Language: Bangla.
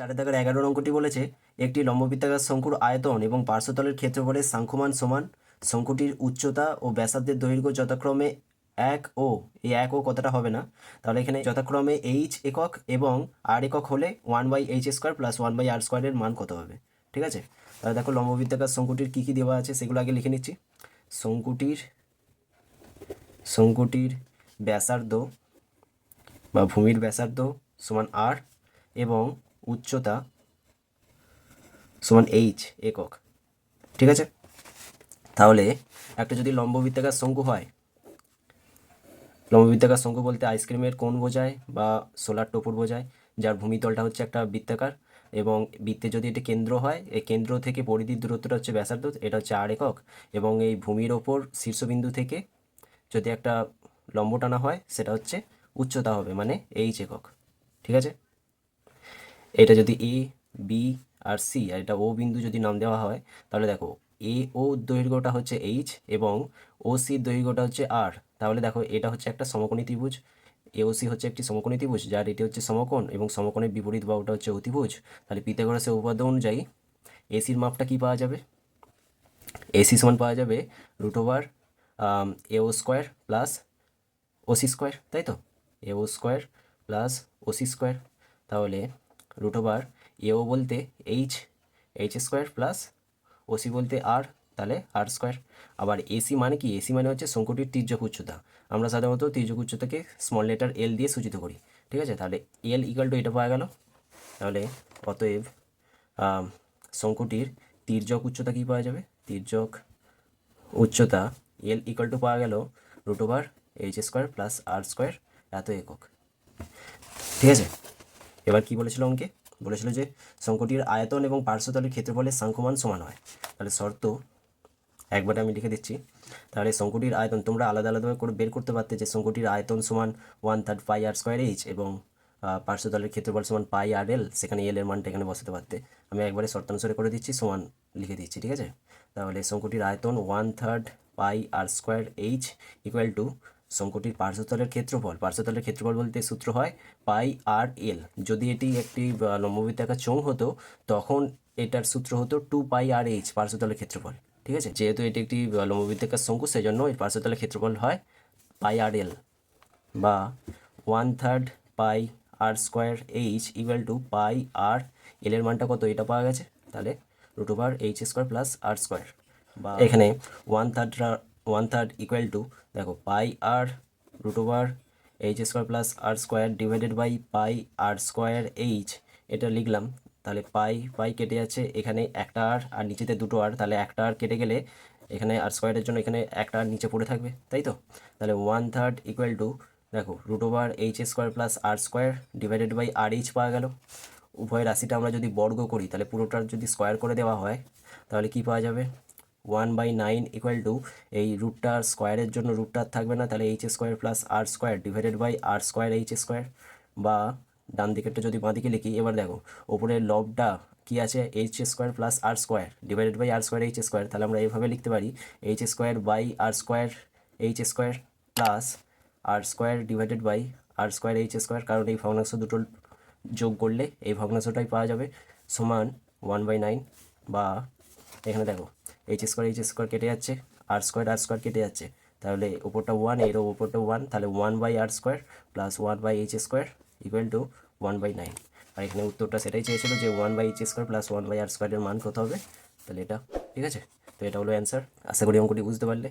চারের দাগের এগারো অঙ্কটি বলেছে, একটি লম্ববৃত্তাকার শঙ্কুর আয়তন এবং পার্শ্বতলের ক্ষেত্রফলের সাংখ্যমান সমান। শঙ্কুটির উচ্চতা ও ব্যাসার্ধের দৈর্ঘ্য যথাক্রমে এক ও এই এক ও কথাটা হবে না? তাহলে এখানে যথাক্রমে এইচ একক এবং আর একক হলে one by H square plus one by R স্কোয়ারের মান কত হবে? ঠিক আছে? তাহলে দেখো লম্ববৃত্তাকার শঙ্কুটির কী কী দেওয়া আছে সেগুলো আগে লিখে নিচ্ছি। শঙ্কুটির শঙ্কুটির ব্যাসার্ধ বা ভূমির ব্যাসার্ধ সমান আর এবং উচ্চতা সমান এইচ একক। ঠিক আছে? তাহলে একটা যদি লম্ববৃত্তাকার শঙ্কু হয়, লম্ববৃত্তাকার শঙ্কু বলতে আইসক্রিমের কোণ বোঝায় বা সোলার টোপর বোঝায়, যার ভূমিতলটা হচ্ছে একটা বৃত্তাকার এবং বৃত্তে যদি এটি কেন্দ্র হয়, এই কেন্দ্র থেকে পরিধির দূরত্বটা হচ্ছে ব্যাসার্ধ, এটা হচ্ছে আর একক এবং এই ভূমির ওপর শীর্ষবিন্দু থেকে যদি একটা লম্ব টানা হয়, সেটা হচ্ছে উচ্চতা হবে মানে এইচ একক। ঠিক আছে? এটা যদি এ বি আর সি আর এটা ও বিন্দু যদি নাম দেওয়া হয়, তাহলে দেখো এ ও দৈর্ঘ্যটা হচ্ছে এইচ এবং ও সির দৈর্ঘ্যটা হচ্ছে আর তাহলে দেখো এটা হচ্ছে একটা সমকোণী ত্রিভুজ এওসি হচ্ছে একটি সমকোণী ত্রিভুজ, যার এটি হচ্ছে সমকোণ এবং সমকোণের বিপরীত বাহুটা হচ্ছে অতিভুজ। তাহলে পিথাগোরাসের উপপাদ্য অনুযায়ী এসির মাপটা কি পাওয়া যাবে? এসি সমান পাওয়া যাবে root over AO square plus OC square তাই তো? AO square plus OC square তাহলে রুট ওভার এও বলতে H H square plus OC বলতে আর তাহলে আর স্কোয়ার আবার এসি মানে কি? এসি মানে হচ্ছে শঙ্কুটির তির্যক উচ্চতা। আমরা সাধারণত তির্যক উচ্চতাকে স্মল লেটার এল দিয়ে সূচিত করি। ঠিক আছে? তাহলে এল ইকাল টু এটা পাওয়া গেল। তাহলে অতএব শঙ্কুটির তির্যক উচ্চতা কী পাওয়া যাবে? তির্যক উচ্চতা এল ইকাল টু পাওয়া গেল root over H square plus R square এত একক। ঠিক আছে? এবার কি বলেছিল অঙ্কে? বলেছিল যে শঙ্কুটির আয়তন এবং পার্শ্বতলের ক্ষেত্রফলের সাংখ্যমান সমান হয়। তাহলে শর্ত একবার আমি লিখে দিচ্ছি। তাহলে শঙ্কুটির আয়তন, তোমরা আলাদা আলাদাভাবে করে বের করতে পারতে যে শঙ্কুটির আয়তন সমান one third pi R square H এবং পার্শ্বতলের ক্ষেত্রফল সমান পাই আর এল সেখানে এল এর মানটা এখানে বসাতে পারতে। আমি একবারে শর্তানুসারে করে দিচ্ছি, সমান লিখে দিচ্ছি, ঠিক আছে? তাহলে শঙ্কুটির আয়তন one third pi R square H equal to শঙ্কুটির পার্শ্বতলের ক্ষেত্রফল পার্শ্বতলের ক্ষেত্রফল বলতে সূত্র হয় পাই আর এল। যদি এটি একটি লম্ববৃত্তাকার চোঙ হতো তখন এটার সূত্র হতো টু পাই আর এইচ পার্শ্বতলের ক্ষেত্রফল। ঠিক আছে? যেহেতু এটি একটি লম্ববৃত্তাকার শঙ্কু সেজন্য এর পার্শ্বতলের ক্ষেত্রফল হয় পাই আর এল বা one third pi R square H equal to pi R L এর মানটা কত? এটা পাওয়া গেছে? তাহলে root over H square plus R square বা এখানে one third one third equal to দেখো pi R root over H square plus R square divided by pi R square H এটা লিখলাম। তাহলে পাই পাই কেটে যাচ্ছে, এখানে একটা আর আর নিচেতে দুটো আর তাহলে একটা আর কেটে গেলে এখানে আর স্কোয়ারের জন্য এখানে একটা আর নিচে পড়ে থাকবে, তাই তো? তাহলে ওয়ান থার্ড ইকুয়াল টু দেখো root over H square plus R square divided by R H পাওয়া গেল। উভয় রাশিটা আমরা যদি বর্গ করি, তাহলে পুরোটার যদি স্কোয়ার করে দেওয়া হয়, তাহলে কি পাওয়া যাবে? One by nine equal to এই রুটটার স্কোয়ারের জন্য রুটটার থাকবে না, তাহলে H square plus R square divided by R square H square বা ডান দিকেরটা যদি বাঁ দিকে লিখি, এবার দেখো ওপরের লবটা কি আছে? H square plus R square divided by R square H square তাহলে আমরা এইভাবে লিখতে পারি H square by R square H square plus R square divided by R square H square কারণ এই ভগ্নাংশ দুটো যোগ করলে এই ভগ্নাংশটাই পাওয়া যাবে সমান ওয়ান বাই নাইন বা এখানে দেখো এইচ স্কোয়ার এইচ স্কোয়ার কেটে যাচ্ছে আর স্কোয়ার আর স্কোয়ার কেটে যাচ্ছে। তাহলে ওপরটা ওয়ানের ওপরটা ওয়ান তাহলে one by r square plus one by h square equal to one by nine আর এখানে উত্তরটা সেটাই চেয়েছিল যে one by h square plus one by r স্কোয়ারের মান কত হবে? তাহলে এটা, ঠিক আছে? তো এটা হলো অ্যান্সার আশা করি অঙ্কটি বুঝতে পারলে।